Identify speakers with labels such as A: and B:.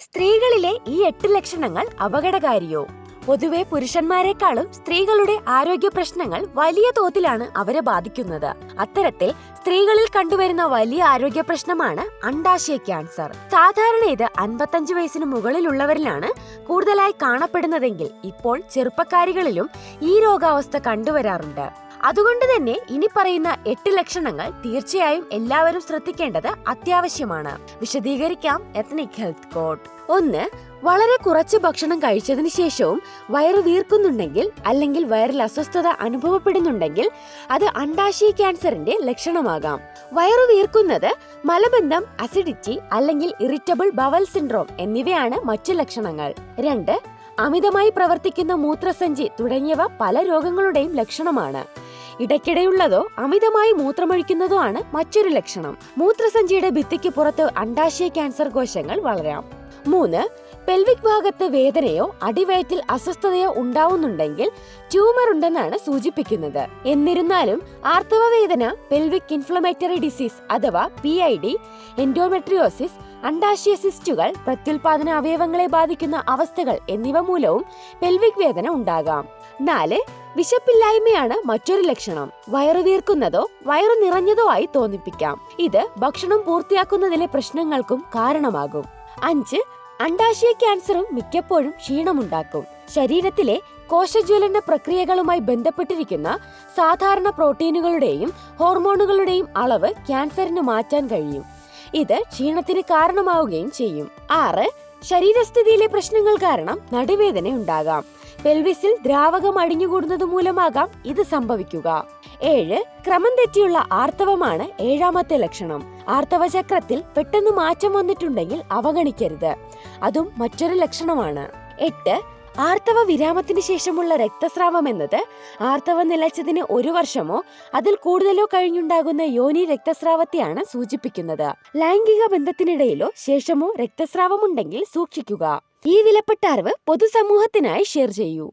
A: സ്ത്രീകളിലെ ഈ എട്ട് ലക്ഷണങ്ങൾ അപകടകാരിയോ. പൊതുവെ പുരുഷന്മാരെക്കാളും സ്ത്രീകളുടെ ആരോഗ്യ പ്രശ്നങ്ങൾ വലിയ തോതിലാണ് അവരെ ബാധിക്കുന്നത്. അത്തരത്തിൽ സ്ത്രീകളിൽ കണ്ടുവരുന്ന വലിയ ആരോഗ്യ പ്രശ്നമാണ് അണ്ടാശയ ക്യാൻസർ. സാധാരണ ഇത് അൻപത്തഞ്ച് വയസ്സിന് മുകളിലുള്ളവരിലാണ് കൂടുതലായി കാണപ്പെടുന്നതെങ്കിൽ ഇപ്പോൾ ചെറുപ്പക്കാരികളിലും ഈ രോഗാവസ്ഥ കണ്ടുവരാറുണ്ട്. അതുകൊണ്ട് തന്നെ ഇനി പറയുന്ന എട്ട് ലക്ഷണങ്ങൾ തീർച്ചയായും എല്ലാവരും ശ്രദ്ധിക്കേണ്ടത് അത്യാവശ്യമാണ്. വിശദീകരിക്കാം എത്നിക് ഹെൽത്ത് കോഡ് ഒന്ന് വളരെ കുറച്ച് ഭക്ഷണം കഴിച്ചതിന് ശേഷവും വയറ് വീർക്കുന്നുണ്ടെങ്കിൽ അല്ലെങ്കിൽ വയറിൽ അസ്വസ്ഥത അനുഭവപ്പെടുന്നുണ്ടെങ്കിൽ അത് അണ്ടാശയ ക്യാൻസറിന്റെ ലക്ഷണമാകാം. വയറു വീർക്കുന്നത് മലബന്ധം അസിഡിറ്റി അല്ലെങ്കിൽ ഇറിറ്റബിൾ ബവൽ സിൻഡ്രോം എന്നിവയാണ് മറ്റു ലക്ഷണങ്ങൾ. രണ്ട് അമിതമായി പ്രവർത്തിക്കുന്ന മൂത്രസഞ്ചി തുടങ്ങിയവ പല രോഗങ്ങളുടെയും ലക്ഷണമാണ്. ഇടയ്ക്കിടെയുള്ളതോ അമിതമായി മൂത്രമൊഴിക്കുന്നതോ ആണ് മറ്റൊരു ലക്ഷണം. മൂത്രസഞ്ചിയുടെ ഭിത്തിക്ക് പുറത്ത് അണ്ടാശയ ക്യാൻസർ കോശങ്ങൾ വളരാം. മൂന്ന് പെൽവിക് ഭാഗത്ത് വേദനയോ അടിവയറ്റിൽ അസ്വസ്ഥതയോ ഉണ്ടാവുന്നുണ്ടെങ്കിൽ ട്യൂമർ ഉണ്ടെന്നാണ് സൂചിപ്പിക്കുന്നത്. എന്നിരുന്നാലും ആർത്തവ വേദന പെൽവിക് ഇൻഫ്ലമേറ്ററി ഡിസീസ് അഥവാ പി ഐ ഡി എൻഡോമെട്രിയോസിസ് അണ്ടാശയ സിസ്റ്റുകൾ പ്രത്യുൽപാദന അവയവങ്ങളെ ബാധിക്കുന്ന അവസ്ഥകൾ എന്നിവ മൂലവും പെൽവിക് വേദന ഉണ്ടാകാം. നാല് വിശപ്പില്ലായ്മയാണ് മറ്റൊരു ലക്ഷണം. വയറു വീർക്കുന്നതോ വയറു നിറഞ്ഞതോ ആയി തോന്നിപ്പിക്കാം. ഇത് ഭക്ഷണം പൂർത്തിയാക്കുന്നതിലെ പ്രശ്നങ്ങൾക്കും കാരണമാകും. അഞ്ച് അണ്ടാശയ ക്യാൻസറും മിക്കപ്പോഴും ക്ഷീണമുണ്ടാക്കും. ശരീരത്തിലെ കോശജ്വലന പ്രക്രിയകളുമായി ബന്ധപ്പെട്ടിരിക്കുന്ന സാധാരണ പ്രോട്ടീനുകളുടെയും ഹോർമോണുകളുടെയും അളവ് ക്യാൻസറിന് മാറ്റാൻ കഴിയും. ഇത് ക്ഷീണത്തിന് കാരണമാവുകയും ചെയ്യും. ആറ് ശരീരസ്ഥിതിയിലെ പ്രശ്നങ്ങൾ കാരണം നടുവേദന ഉണ്ടാകാം. പെൽവിസിൽ ദ്രാവകം അടിഞ്ഞുകൂടുന്നത് മൂലമാകാം ഇത് സംഭവിക്കുക. ഏഴ് ക്രമം തെറ്റിയുള്ള ആർത്തവമാണ് ഏഴാമത്തെ ലക്ഷണം. ആർത്തവ ചക്രത്തിൽ പെട്ടെന്ന് മാറ്റം വന്നിട്ടുണ്ടെങ്കിൽ അവഗണിക്കരുത്. അതും മറ്റൊരു ലക്ഷണമാണ്. എട്ട് ആർത്തവ വിരാമത്തിന് ശേഷമുള്ള രക്തസ്രാവം എന്നത് ആർത്തവം നിലച്ചതിന് ഒരു വർഷമോ അതിൽ കൂടുതലോ കഴിഞ്ഞുണ്ടാകുന്ന യോനി രക്തസ്രാവത്തെയാണ് സൂചിപ്പിക്കുന്നത്. ലൈംഗിക ബന്ധത്തിനിടയിലോ ശേഷമോ രക്തസ്രാവമുണ്ടെങ്കിൽ സൂക്ഷിക്കുക. ഈ വിലപ്പെട്ട അറിവ് പൊതുസമൂഹത്തിനായി ഷെയർ ചെയ്യൂ.